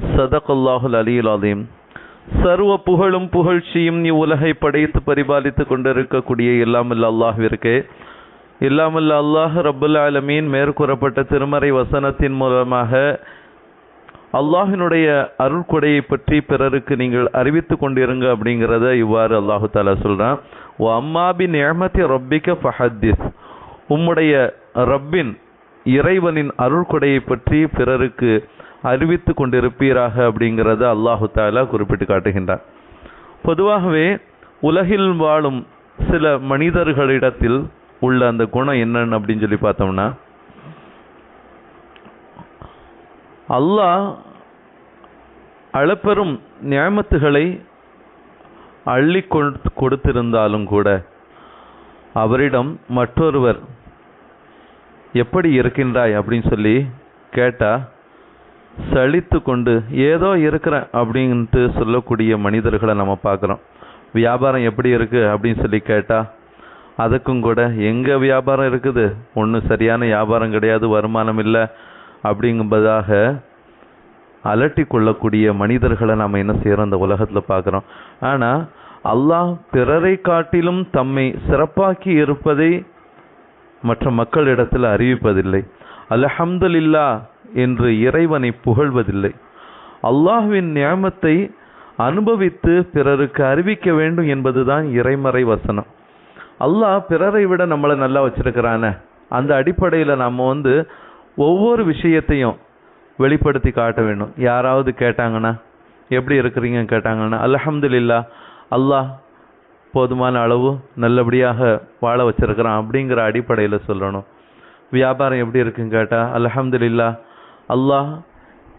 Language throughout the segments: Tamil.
சதக் அல்லாஹுல் அலியுல் அதீம் சர்வ புகழும் புகழ்ச்சியும் நீ உலகை படைத்து பரிபாலித்து கொண்டிருக்கக்கூடிய இல்லாமல் அல்லாஹ்விற்கு. இல்லாமல் அல்லாஹ் ரபுல் ஆலமீன் மேற்கூறப்பட்ட திருமறை வசனத்தின் மூலமாக அல்லாஹினுடைய அருள்கொடையை பற்றி பிறருக்கு நீங்கள் அறிவித்து கொண்டிருங்க அப்படிங்கிறத இவ்வாறு அல்லாஹு தாலா சொல்கிறான் ஓ அம்மாபி நியமத்தி ரப்பிக்க ஃபஹத்திஸ். உம்முடைய ரப்பின் இறைவனின் அருள்கொடையை பற்றி பிறருக்கு அறிவித்து கொண்டிருப்பீராக அப்படிங்கிறத அல்லாஹு தாலா குறிப்பிட்டு காட்டுகின்றார் பொதுவாகவே உலகில் வாழும் சில மனிதர்களிடத்தில் உள்ள அந்த குணம் என்னன்னு அப்படின்னு சொல்லி பார்த்தோம்னா அல்லாஹ் அளப்பெரும் நியமத்துகளை அள்ளி கொடுத்திருந்தாலும் கூட அவரிடம் மற்றொருவர் எப்படி இருக்கின்றாய் அப்படின்னு சொல்லி கேட்டால் சலித்து கொண்டு ஏதோ இருக்கிறேன் அப்படின்ட்டு சொல்லக்கூடிய மனிதர்களை நம்ம பார்க்குறோம். வியாபாரம் எப்படி இருக்குது அப்படின்னு சொல்லி கேட்டால் அதுக்கும் கூட எங்கே வியாபாரம் இருக்குது? ஒன்றும் சரியான வியாபாரம் கிடையாது வருமானம் இல்லை. அப்படிங்கும்பதாக அலட்டி கொள்ளக்கூடிய மனிதர்களை நாம் என்ன செய்கிறோம் அந்த உலகத்தில் பார்க்குறோம். ஆனால் அல்லாஹ் பிறரை காட்டிலும் தம்மை சிறப்பாக்கி இருப்பதை மற்ற மக்களிடத்தில் அறிவிப்பதில்லை. அலஹம்துல்லா என்று இறைவனை புகழ்வதில்லை. அல்லாஹ்வின் நியமத்தை அனுபவித்து பிறருக்கு அறிவிக்க வேண்டும் என்பதுதான் இறைமறை வசனம். அல்லாஹ் பிறரை விட நம்மளை நல்லா வச்சிருக்கிறானே. அந்த அடிப்படையில் நம்ம வந்து ஒவ்வொரு விஷயத்தையும் வெளிப்படுத்தி காட்ட வேண்டும். யாராவது கேட்டாங்கன்னா எப்படி இருக்கிறீங்க? கேட்டாங்கன்னா அலஹம்துல்லா அல்லாஹ் போதுமான அளவு நல்லபடியாக வாழ வச்சிருக்கிறான் அப்படிங்கிற அடிப்படையில் சொல்லணும். வியாபாரம் எப்படி இருக்குன்னு கேட்டால் அலஹம்துல்லா அல்லாஹ்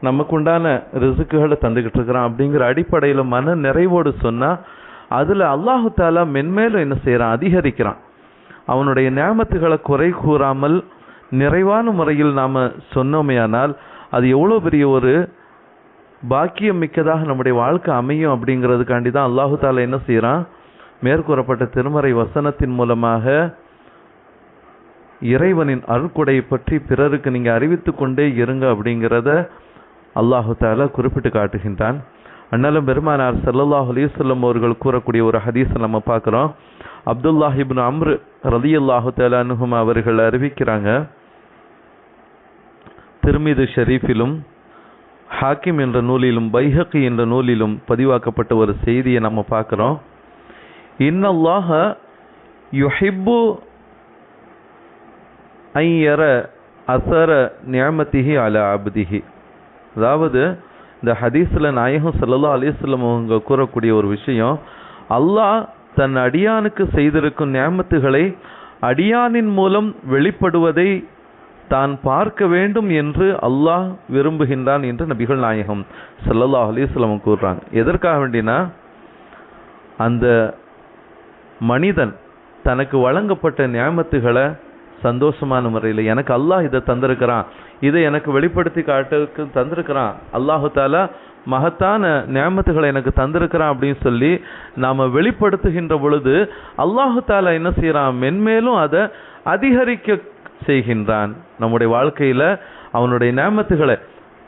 நமக்கு உண்டான ரிசுக்குகளை தந்துக்கிட்டு இருக்கிறான் அப்படிங்கிற அடிப்படையில் மன நிறைவோடு சொன்னால் அதில் அல்லாஹு தாலா மென்மேலும் என்ன செய்கிறான் அதிகரிக்கிறான். அவனுடைய நியமத்துகளை குறை கூறாமல் நிறைவான முறையில் நாம் சொன்னோமேயானால் அது எவ்வளோ பெரிய ஒரு பாக்கியம் மிக்கதாக நம்முடைய வாழ்க்கை அமையும் அப்படிங்கிறதுக்காண்டி தான் அல்லாஹு தாலா என்ன செய்கிறான் மேற்கூறப்பட்ட திருமறை வசனத்தின் மூலமாக இறைவனின் அருக்குடையை பற்றி பிறருக்கு நீங்கள் அறிவித்து கொண்டே இருங்க அப்படிங்கிறத அல்லாஹு தாலா குறிப்பிட்டு காட்டுகின்றான். அண்ணலும் பெருமானார் சல்லல்லாஹ் அலிசல்லம் அவர்கள் கூறக்கூடிய ஒரு ஹதீஸை நம்ம பார்க்குறோம். அப்துல்லாஹிபின் அம்ரு ரலி அல்லாஹு தாலானுகும் அவர்கள் அறிவிக்கிறாங்க. திருமிது ஷெரீஃபிலும் ஹாக்கிம் என்ற நூலிலும் பைஹக்கி என்ற நூலிலும் பதிவாக்கப்பட்ட ஒரு செய்தியை நம்ம பார்க்குறோம். இன்னல்லாஹ யுஹிப்பு ஐயர அசர நியமத்திஹி அல அப்திஹி. அதாவது இந்த ஹதீஸில் நாயகம் சல்லா அலிஸ்லம் அவங்க கூறக்கூடிய ஒரு விஷயம் அல்லாஹ் தன் அடியானுக்கு செய்திருக்கும் நியமத்துகளை அடியானின் மூலம் வெளிப்படுவதை தான் பார்க்க வேண்டும் என்று அல்லாஹ் விரும்புகின்றான் என்று நபிகள் நாயகம் சல்லல்லா அலிஸ்லம் கூறுறாங்க. எதற்காக வேண்டினா அந்த மனிதன் தனக்கு வழங்கப்பட்ட நியமத்துகளை சந்தோஷமான முறையில். எனக்கு அல்லாஹ் இதை தந்திருக்கிறான். இதை எனக்கு வெளிப்படுத்தி காட்டுக்கு தந்திருக்கிறான். அல்லாஹு தாலா மகத்தான நியமத்துகளை எனக்கு தந்திருக்கிறான் அப்படின்னு சொல்லி நாம் வெளிப்படுத்துகின்ற பொழுது அல்லாஹு தாலா என்ன செய்கிறான் மென்மேலும் அதை அதிகரிக்க செய்கின்றான். நம்முடைய வாழ்க்கையில் அவனுடைய நியமத்துகளை.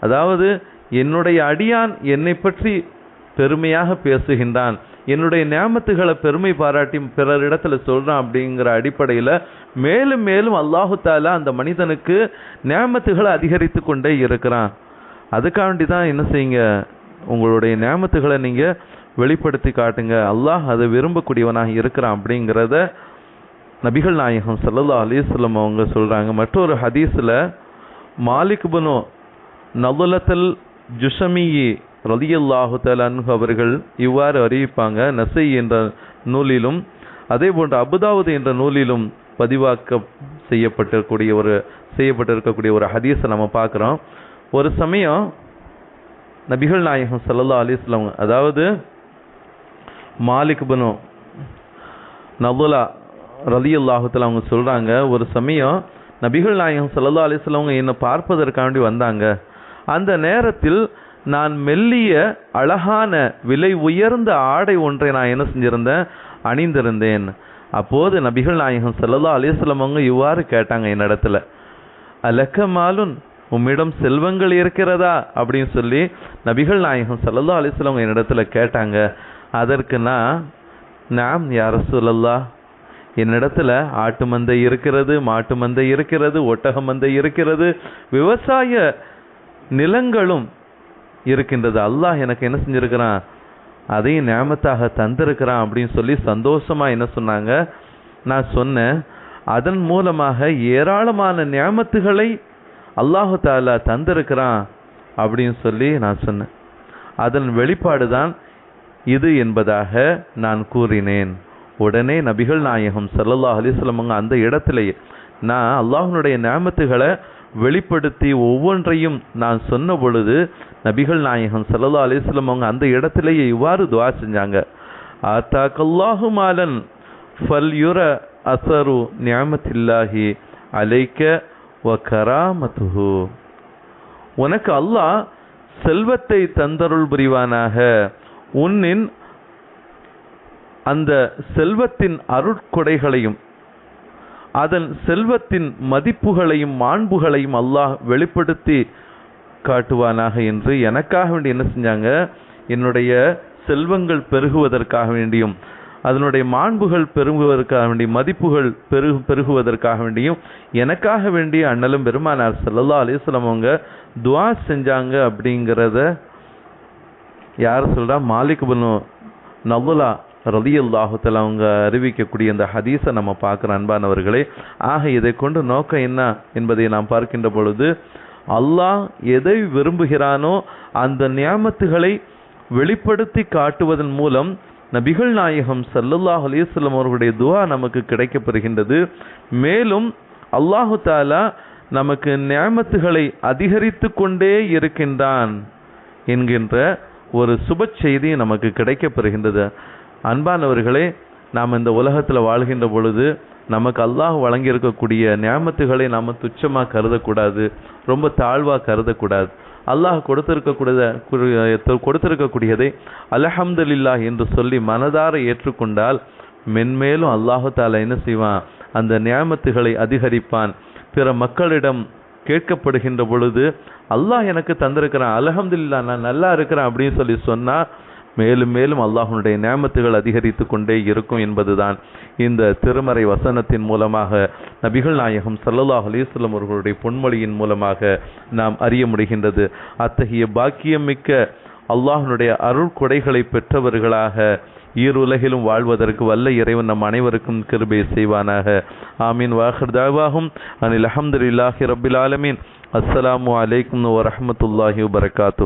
அதாவது என்னுடைய அடியான் என்னை பற்றி பெருமையாக பேசுகின்றான். என்னுடைய நியமத்துகளை பெருமை பாராட்டி பிறரிடத்துல சொல்றான் அப்படிங்கிற அடிப்படையில் மேலும் மேலும் அல்லாஹு தாலா அந்த மனிதனுக்கு நியமத்துகளை அதிகரித்து கொண்டே இருக்கிறான். அதுக்காண்டி தான் என்ன செய்யுங்க? உங்களுடைய நியமத்துகளை நீங்க வெளிப்படுத்தி காட்டுங்க. அல்லாஹ் அதை விரும்பக்கூடியவனாக இருக்கிறான் அப்படிங்கிறத நபிகள் நாயகம் சல்லல்லா அலிஸ்லம் அவங்க சொல்கிறாங்க மற்றொரு ஹதீஸில் மாலிக் பனு நவுலத்தல் ஜுஷமியி ரதியல்லாஹு தலான்ஹு அவர்கள் இவ்வாறு அறிவிப்பாங்க நசை என்ற நூலிலும் அதே போன்று அபுதாவது என்ற நூலிலும் பதிவாக்க செய்யப்பட்டிருக்கக்கூடிய ஒரு செய்யப்பட்டிருக்கக்கூடிய ஒரு ஹதீஸை நம்ம பார்க்குறோம். ஒரு சமயம் நபிகள் நாயகம் ஸல்லல்லாஹு அலிஸ்லாம் அதாவது மாலிக் பனு நபுலா அல்லாஹத்தில் அவங்க சொல்றாங்க ஒரு சமயம் நபிகள் நாயகம் ஸல்லல்லாஹு அலிஸ்லாம் என்னை பார்ப்பதற்காண்டி வந்தாங்க. அந்த நேரத்தில் நான் மெல்லிய அழகான விலை உயர்ந்த ஆடை ஒன்றை நான் என்ன செஞ்சிருந்தேன் அணிந்திருந்தேன். அப்போது நபிகள் நாயகம் ஸல்லல்லாஹு அலைஹி அவங்க இவ்வாறு கேட்டாங்க என்னிடத்துல அலக்க மாலுன் உம்மிடம் செல்வங்கள் இருக்கிறதா? அப்படின்னு சொல்லி நபிகள் நாயகம் ஸல்லல்லாஹு அலைஹி வஸல்லம் என்னிடத்துல கேட்டாங்க. அதற்கு நான் நாம் யார சொல்லல்லா என்னிடத்துல ஆட்டு மந்தை இருக்கிறது மாட்டு மந்தை இருக்கிறது ஒட்டக மந்தை இருக்கிறது விவசாய நிலங்களும் இருக்கின்றது. அல்லாஹ் எனக்கு என்ன செஞ்சிருக்கிறான்? அதையும் நியமத்தாக தந்திருக்கிறான் அப்படின்னு சொல்லி சந்தோஷமாக என்ன சொன்னாங்க? நான் சொன்னேன். அதன் மூலமாக ஏராளமான நியமத்துகளை அல்லாஹு தாலா தந்திருக்கிறான் அப்படின்னு சொல்லி நான் சொன்னேன். அதன் வெளிப்பாடு தான் இது என்பதாக நான் கூறினேன். உடனே நபிகள் நாயகம் சல்லல்லாஹ் அலிஸ்லமங்க அந்த இடத்துலையே நான் அல்லாஹனுடைய நியமத்துகளை வெளிப்படுத்தி ஒவ்வொன்றையும் நான் சொன்ன பொழுது நபிகள் நாயகம் ஸல்லல்லாஹு அலிஸ்லம் அவங்க அந்த இடத்திலேயே இவ்வாறு துவா செஞ்சாங்க. ஆத்தாக்கல்லாஹு மாலன் ஃபல்யுர அசரு நியமத்தில்லாஹி அலைக்க வ கராமத்துஹு. உனக்கு அல்லாஹ் செல்வத்தை தந்தருள் புரிவானாக. உன்னின் அந்த செல்வத்தின் அருட்கொடைகளையும் அதன் செல்வத்தின் மதிப்புகளையும் மாண்புகளையும் அல்லாஹ் வெளிப்படுத்தி காட்டுவானாக என்று எனக்காக வேண்டி என்ன செஞ்சாங்க? என்னுடைய செல்வங்கள் பெருகுவதற்காக வேண்டியும் அதனுடைய மாண்புகள் பெருகுவதற்காக வேண்டிய மதிப்புகள் பெருகு பெருகுவதற்காக வேண்டியும் எனக்காக வேண்டிய அண்ணலும் பெருமானார் ஸல்லல்லாஹு அலைஹி அவங்க துவா செஞ்சாங்க அப்படிங்கிறத யார் சொல்கிறா மாலிக் பனு நவுலா ரலியல்லாஹு தஆலா அவங்க அறிவிக்கக்கூடிய இந்த ஹதீஸை நம்ம பார்க்குற அன்பானவர்களே ஆக இதை கொண்டு நோக்கம் என்ன என்பதை நாம் பார்க்கின்ற பொழுது அல்லாஹ் எதை விரும்புகிறானோ அந்த நியாமத்துகளை வெளிப்படுத்தி காட்டுவதன் மூலம் நபிகள் நாயகம் ஸல்லல்லாஹு அலிஸ்லம் அவர்களுடைய துவா நமக்கு கிடைக்கப்பெறுகின்றது மேலும் அல்லாஹு தாலா நமக்கு நியமத்துகளை அதிகரித்து கொண்டே இருக்கின்றான் என்கின்ற ஒரு சுப செய்தி நமக்கு கிடைக்கப்பெறுகின்றது அன்பானவர்களே நாம் இந்த உலகத்தில் வாழ்கின்ற பொழுது நமக்கு அல்லாஹ் வழங்கி இருக்கக்கூடிய நியாமத்துகளை நாம் துச்சமாக கருதக்கூடாது ரொம்ப தாழ்வாக கருதக்கூடாது. அல்லாஹ் கொடுத்திருக்கக்கூடிய கொடுத்திருக்கக்கூடியதை அலஹம்துல்லா என்று சொல்லி மனதார ஏற்றுக்கொண்டால் மென்மேலும் அல்லாஹால என்ன செய்வான்? அந்த நியாமத்துகளை அதிகரிப்பான். பிற மக்களிடம் கேட்கப்படுகின்ற பொழுது அல்லாஹ் எனக்கு தந்திருக்கிறான் அலஹம்துல்லா நான் நல்லா இருக்கிறேன் அப்படின்னு சொல்லி சொன்னால் மேலும் மேலும் அல்லாஹனுடைய நேமத்துகள் அதிகரித்து கொண்டே இருக்கும் என்பதுதான் இந்த திருமறை வசனத்தின் மூலமாக நபிகள் நாயகம் சல்லல்லாஹ் அலிஸ்லம் அவர்களுடைய பொன்மொழியின் மூலமாக நாம் அறிய முடிகின்றது. அத்தகைய பாக்கியம் மிக்க அல்லாஹனுடைய அருள் கொடைகளை பெற்றவர்களாக ஈருலகிலும் வாழ்வதற்கு வல்ல இறைவன் நம் அனைவருக்கும் கிருபை செய்வானாக. ஆமீன். வாஹர் தாவாகும் அனில் அஹமதுல்லாஹி ரபில் ஆலமீன். அஸ்ஸலாமு அலைக்கும் வரமத்துல்லாஹி வரகாத்து